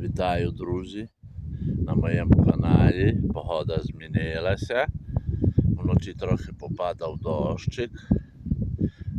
Вітаю, друзі, на моєму каналі. Погода змінилася. Вночі трохи попадав дощик,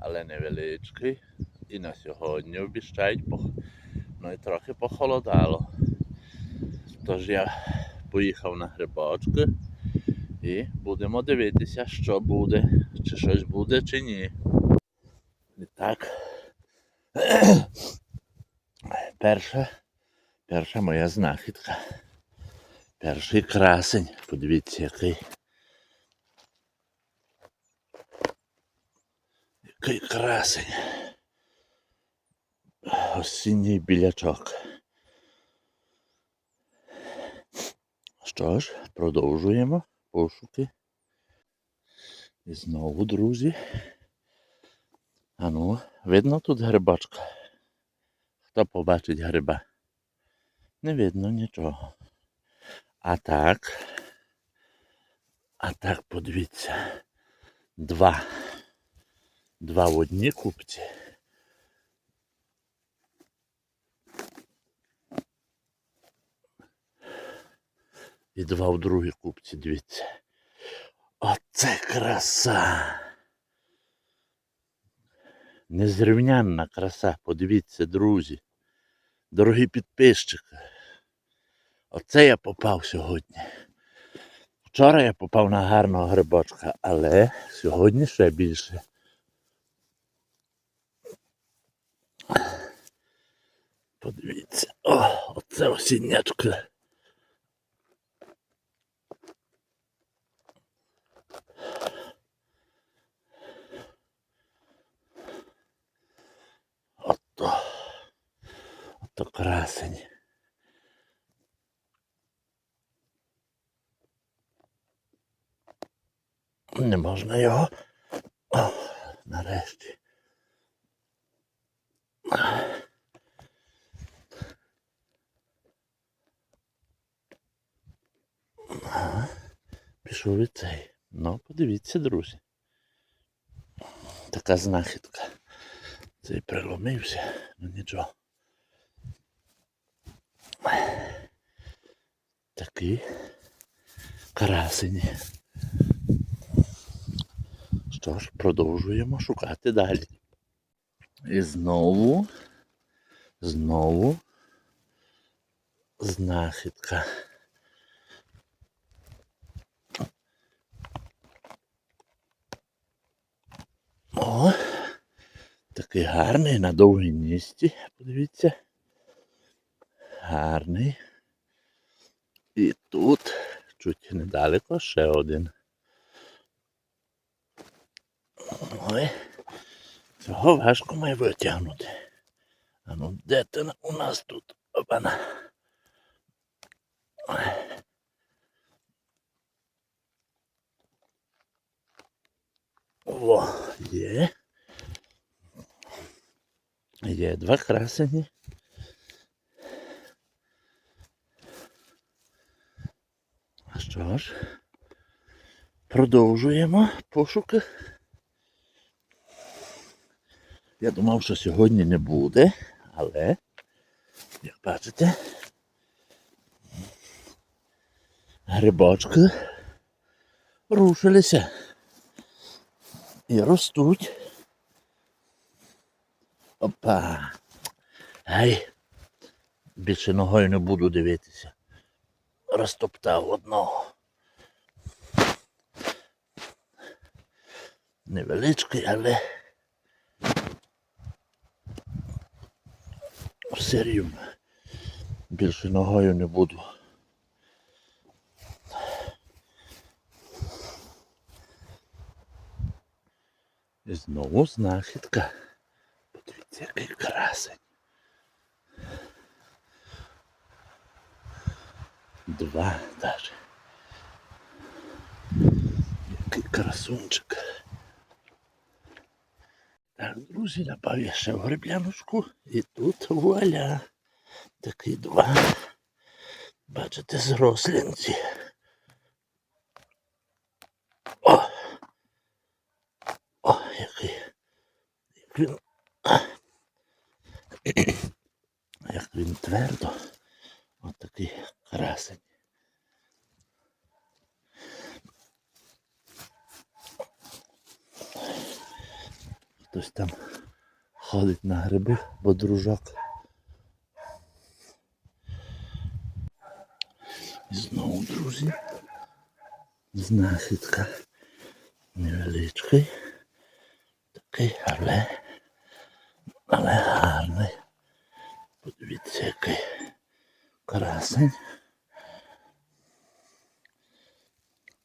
але невеличкий. І на сьогодні обіщають, ну і трохи похолодало. Тож я поїхав на грибочки і будемо дивитися, що буде, чи щось буде, чи ні. І так. Перша Перша моя знахідка. Перший красень. Подивіться, який. Який красень. Осінній білячок. Що ж, продовжуємо пошуки. І знову, друзі. Ану, видно тут грибочка. Хто побачить гриба? Не видно нічого. А так. А так, подивіться. Два. Два в одній купці. І два в другій купці, дивіться. Оце краса. Незрівнянна краса, подивіться, друзі. Дорогі підписчики. Оце я попав сьогодні. Вчора я попав на гарного грибочка, але сьогодні ще більше. Подивіться, о, оце осіннячко. Ото. Ото красень. Не можна його. О, нарешті. Ага, Пішов і цей. Ну, подивіться, друзі. Така знахідка. Цей приломився, ну нічого. Такий красені. Що ж, продовжуємо шукати далі. І знову, знову знахідка. О, такий гарний на довгій ністі. Подивіться. Гарний. І тут чуть недалеко ще один. Ой, цього важко має витягнути. А ну де ти у нас тут? Опана. О, є. Є два красені. А що ж? Продовжуємо пошуки. Я думав, що сьогодні не буде, але, як бачите, грибочки рушилися і ростуть. Опа. Гай. Більше ногою не буду дивитися. Розтоптав одного. Невеличкий, але все. Більше ногою не буду. І знову знахідка. Подивіться, який красень. Два даже. Який красунчик. Так, друзі, напав я ще в грибляночку. І тут вуаля. Такий два. Бачите, зрослинці. О! О, який. Як він. Як він твердо. Ось такий красень. Хтось там ходить на гриби, бо дружок. І знову, друзі, знахідка невеличкий, такий, але, але гарний. Подивіться, який красень.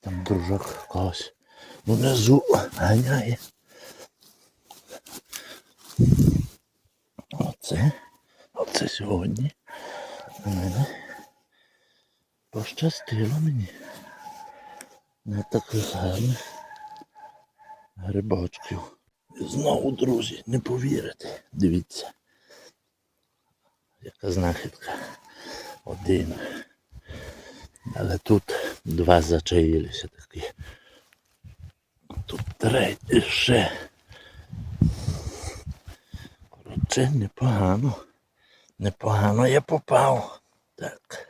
Там дружок когось внизу ганяє. Оце, оце сьогодні мене пощастило мені. На таких гарних грибочків. І знову, друзі, не повірите. Дивіться. Яка знахідка. Один. Але тут два зачаїлися такі. Тут третій ще. Коротше, непогано. Непогано я попав. Так.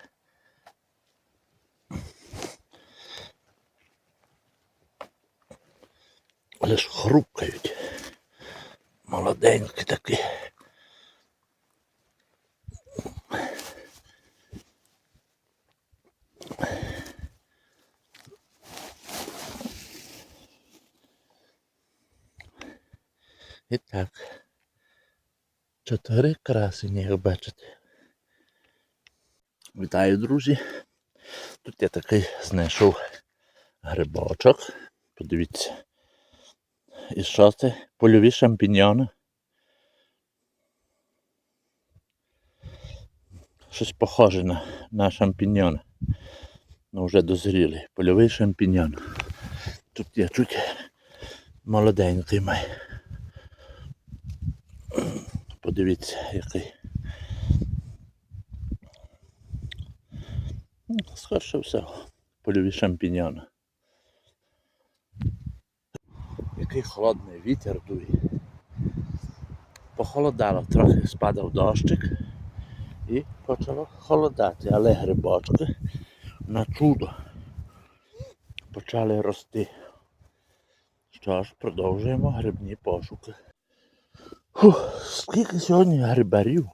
Але хрупкають. Молоденькі такі. І так. Чотири красені, як бачите. Вітаю, друзі. Тут я такий знайшов грибочок. Подивіться. І що це? Польові шампіньйони. Щось похоже на, на шампіньйони. Ну вже дозрілий. Польовий шампіньйон. Тут я чуть молоденький май. Подивіться, який. Скорше всього, польові шампіньйони. Який холодний вітер дує. Похолодало, трохи спадав дощик і почало холодати, але грибочки на чудо почали рости. Що ж, продовжуємо грибні пошуки. Фух, скільки сьогодні грибарів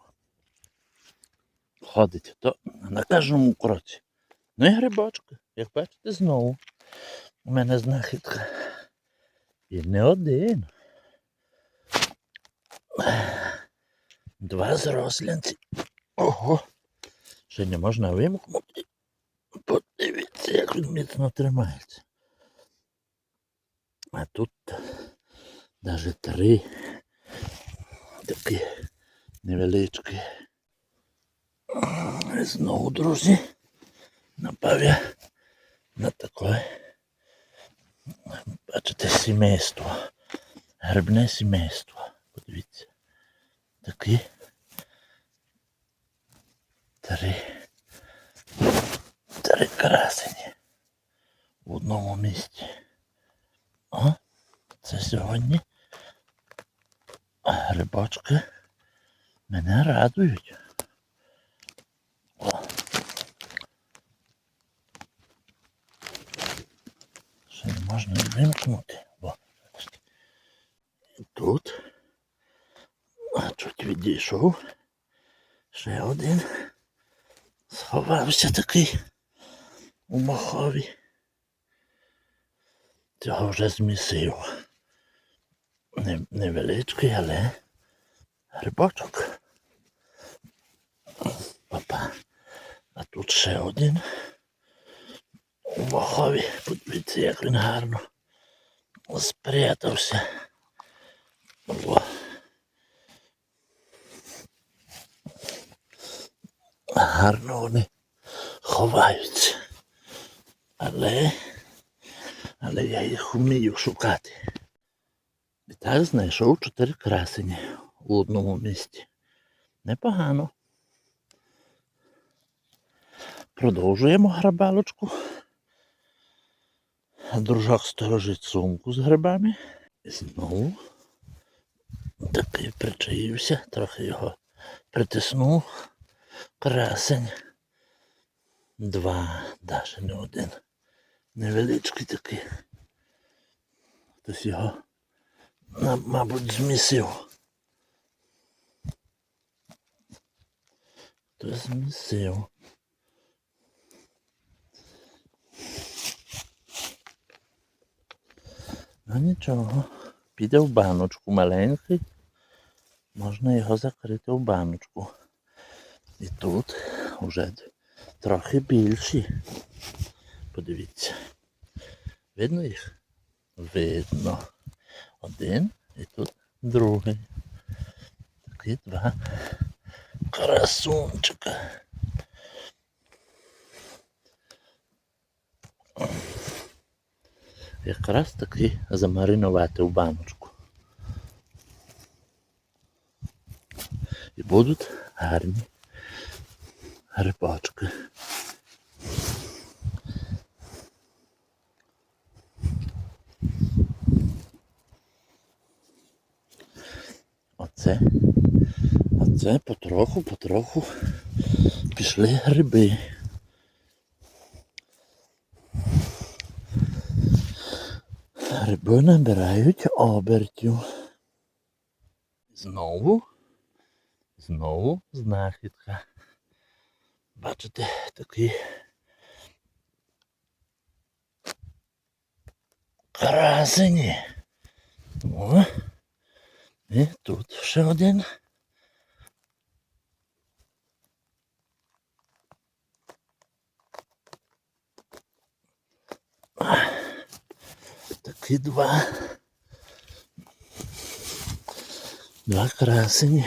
ходить, то на кожному кроці. Ну і грибочки, як бачите, знову. У мене знахідка. І не один. Два зрослянці. Ого. Ще не можна вимкнути. Подивіться, як він міцно тримається. А тут навіть три такі невеличкі. Знову, друзі, напав я на таке, бачите, сімейство. Грибне сімейство. Подивіться. Такі. Три. Три красені. В одному місці. О, це сьогодні. Грибочки мене радують. О. Ще не можна вимкнути. О, бачите. І тут. Чуть відійшов. Ще один. Сховався такий у мохові. Цього вже змісив. Не, невеличкий, але грибочок. Опа. А тут ще один. У мохові. Подивіться, як він гарно спрятався. О. Гарно вони ховаються. Але, але я їх вмію шукати. І так знайшов чотири красені у одному місці. Непогано. Продовжуємо грабалочку. Дружок сторожить сумку з грибами. І знову такий причаївся, трохи його притиснув. Красень. Два, навіть не один. Невеличкий такий. Хтось його, мабуть, змісив. Хтось змісив. Ну нічого, піде в баночку маленький. Можна його закрити в баночку. І тут вже трохи більші. Подивіться. Видно їх? Видно. Один і тут другий. Такі два красунчика. Якраз таки замаринувати в баночку. І будуть гарні грибочки. Оце, оце потроху, потроху пішли гриби. Гриби набирають обертів. Знову, знову знахідка. Бачите, такий красені. О, і тут ще один. Такі два. Два красені.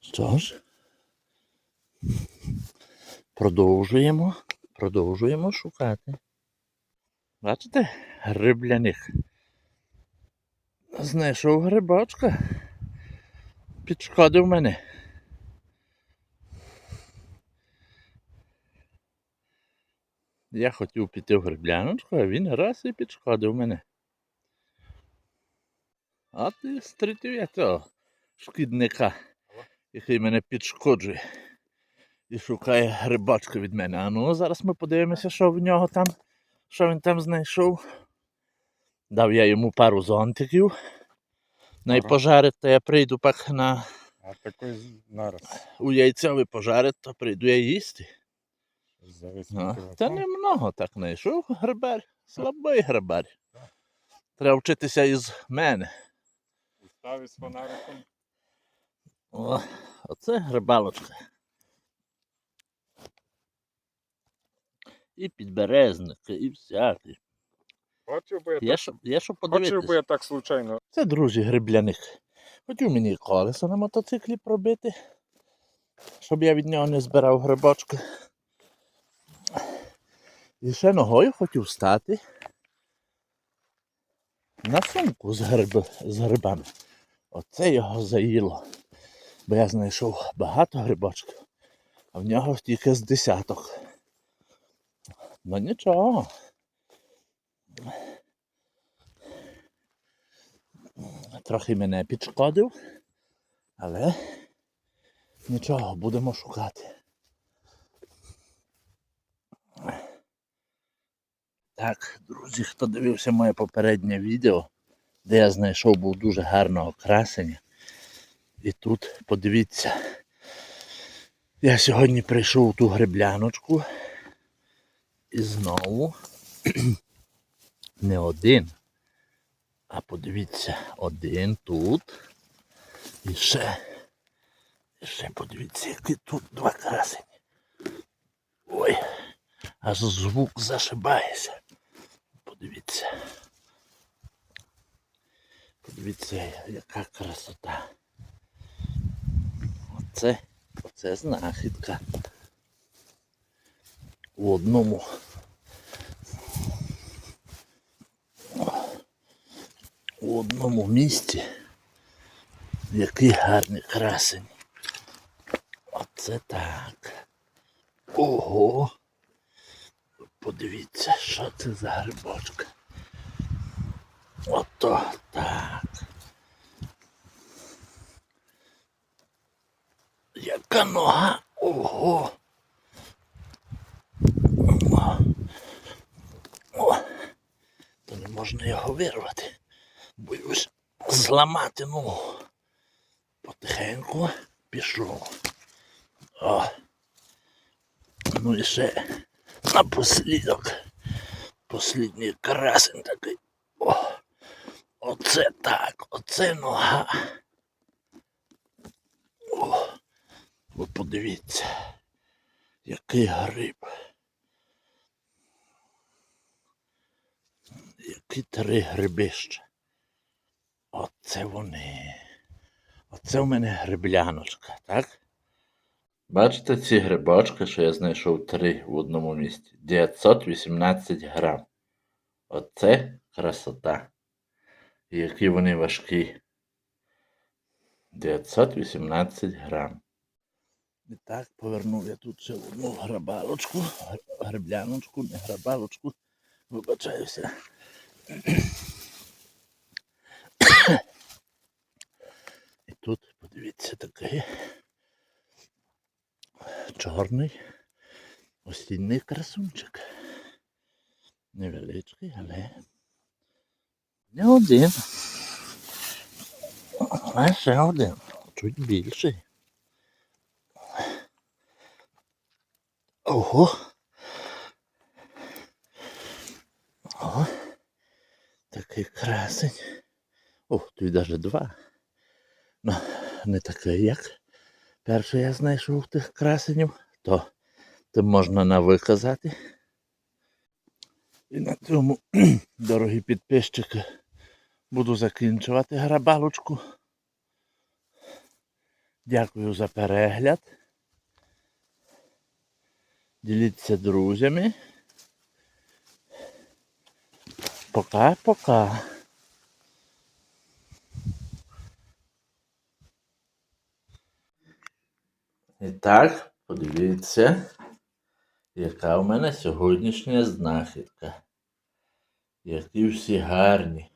Що ж? Продовжуємо. Продовжуємо шукати. Бачите? Грибляних. Знайшов грибочка. Підшкодив мене. Я хотів піти в грибляночку, а він раз і підшкодив мене. А ти стрітив я того шкідника, який мене підшкоджує і шукає грибочка від мене. А ну зараз ми подивимося, що в нього там, що він там знайшов. Дав я йому пару зонтиків. Най Ага. пожарить, то я прийду пак на А такой нараз. у яйцевий пожарить, то прийду я їсти. А. Та немного так знайшов грибар. Слабий грибар. Треба вчитися із мене. Ставив з фонариком. О, оце грибалочка. І підберезники, і всякі. Хотів би я, Є так, що, є що хотів би я так случайно. Це друзі грибляник. Хотів мені колесо на мотоциклі пробити, щоб я від нього не збирав грибочки. І ще ногою хотів стати на сумку з, гриб, з грибами. Оце його заїло. Бо я знайшов багато грибочків, а в нього тільки з десяток. Ну нічого. Трохи мене підшкодив, але нічого, будемо шукати. Так, друзі, хто дивився моє попереднє відео, де я знайшов був дуже гарного красення. І тут подивіться, я сьогодні прийшов у ту грибляночку і знову не один. А подивіться, один тут. І ще. І ще подивіться, які тут два красені. Ой, аж звук зашибається. Подивіться. Подивіться, яка красота. Оце, оце знахідка. У одному у одному місці. Який гарний красень. Оце так. Ого. Подивіться, що це за грибочка. Ото так. Яка нога Ого. О, то не можна його вирвати. Боюсь зламати ногу. Потихеньку пішов. О. Ну і ще напослідок. Послідній красень такий. О, оце так, оце нога. О, ви подивіться, який гриб. Які три грибища. Оце вони. Оце в мене грибляночка, так? Бачите ці грибочки, що я знайшов три в одному місці. 918 грам. Оце красота. І які вони важкі. 918 грам. І так, повернув я тут ще одну грабалочку, гр- грибляночку, не грабалочку. Вибачаюся. Тут, подивіться, такий чорний осінній красунчик. Невеличкий, але не один. А ще один. Чуть більший. Ого. О, такий красень. О, тут навіть два. Ну, не такий, як перший я знайшов тих красенів, то тим можна навиказати. І на цьому, дорогі підписчики, буду закінчувати грабалочку. Дякую за перегляд. Діліться друзями. Пока-пока. І так, подивіться, яка в мене сьогоднішня знахідка. Які всі гарні.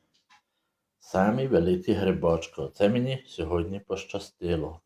Самі великі грибочки. Оце мені сьогодні пощастило.